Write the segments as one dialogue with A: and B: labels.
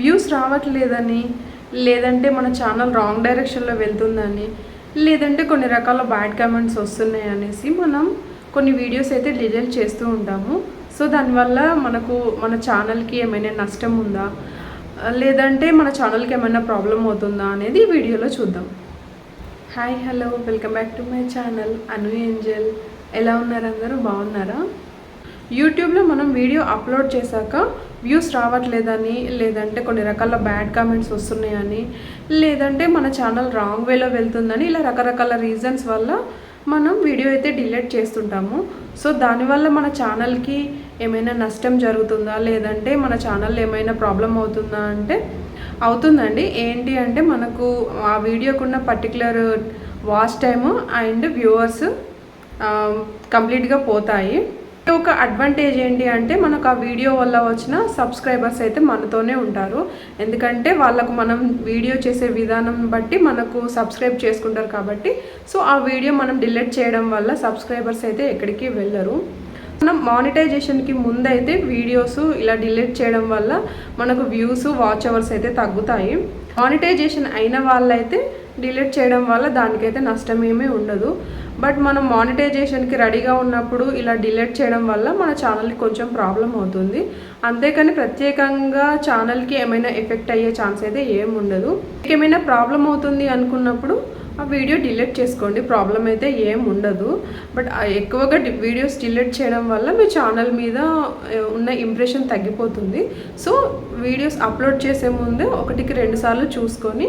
A: Views రావట్లేదని లేదంటే మన ఛానల్ రాంగ్ డైరెక్షన్లో వెళ్తుందని లేదంటే కొన్ని రకాల బ్యాడ్ కామెంట్స్ వస్తున్నాయి అనేసి మనం కొన్ని వీడియోస్ అయితే డిలీట్ చేస్తూ ఉంటాము. సో దానివల్ల మనకు మన ఛానల్కి ఏమైనా నష్టం ఉందా? లేదంటే మన ఛానల్కి ఏమైనా ప్రాబ్లం అవుతుందా అనేది ఈ వీడియోలో చూద్దాం. Hi hello welcome back to my channel. Anu Angel. ఎలా ఉన్నారు అందరూ? బాగున్నారా? యూట్యూబ్లో మనం వీడియో అప్లోడ్ చేశాక వ్యూస్ రావట్లేదని లేదంటే కొన్ని రకాల బ్యాడ్ కామెంట్స్ వస్తున్నాయని లేదంటే మన ఛానల్ రాంగ్ వేలో వెళ్తుందని ఇలా రకరకాల రీజన్స్ వల్ల మనం వీడియో అయితే డిలీట్ చేస్తుంటాము. సో దానివల్ల మన ఛానల్కి ఏమైనా నష్టం జరుగుతుందా? లేదంటే మన ఛానల్ ఏమైనా ప్రాబ్లం అవుతుందా అంటే అవుతుందండి. ఏంటి అంటే మనకు ఆ వీడియోకున్న particular watch time and viewers కంప్లీట్గా పోతాయి. ఒక అడ్వాంటేజ్ ఏంటి అంటే మనకు ఆ వీడియో వల్ల వచ్చిన సబ్స్క్రైబర్స్ అయితే మనతోనే ఉంటారు. ఎందుకంటే వాళ్ళకు మనం వీడియో చేసే విధానం బట్టి మనకు సబ్స్క్రైబ్ చేసుకుంటారు కాబట్టి. సో ఆ వీడియో మనం డిలీట్ చేయడం వల్ల సబ్స్క్రైబర్స్ అయితే ఎక్కడికి వెళ్ళరు. మనం మానిటైజేషన్కి ముందైతే వీడియోస్ ఇలా డిలీట్ చేయడం వల్ల మనకు వ్యూస్ వాచ్ అవర్స్ అయితే తగ్గుతాయి. మానిటైజేషన్ అయిన వాళ్ళైతే డిలీట్ చేయడం వల్ల దానికైతే నష్టం ఏమీ ఉండదు. బట్ మనం మానిటైజేషన్కి రెడీగా ఉన్నప్పుడు ఇలా డిలీట్ చేయడం వల్ల మన ఛానల్కి కొంచెం ప్రాబ్లం అవుతుంది. అంతేకాని ప్రత్యేకంగా ఛానల్కి ఏమైనా ఎఫెక్ట్ అయ్యే ఛాన్స్ అయితే ఏం ఉండదు ఏమైనా ప్రాబ్లం అవుతుంది అనుకున్నప్పుడు ఆ వీడియో డిలీట్ చేసుకోండి ప్రాబ్లం అయితే ఏం ఉండదు. బట్ ఎక్కువగా వీడియోస్ డిలీట్ చేయడం వల్ల మీ ఛానల్ మీద ఉన్న ఇంప్రెషన్ తగ్గిపోతుంది. సో వీడియోస్ అప్లోడ్ చేసే ముందే ఒకటికి రెండు సార్లు చూసుకొని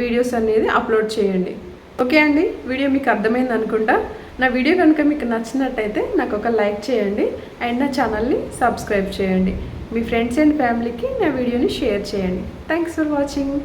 A: వీడియోస్ అనేది అప్లోడ్ చేయండి. ఓకే అండి వీడియో మీకు అర్థమైంది అనుకుంటా. నా వీడియో కనుక మీకు నచ్చినట్టయితే నాకు ఒక లైక్ చేయండి అండ్ నా ఛానల్ని సబ్స్క్రైబ్ చేయండి. మీ ఫ్రెండ్స్ అండ్ ఫ్యామిలీకి నా వీడియోని షేర్ చేయండి. Thanks for watching.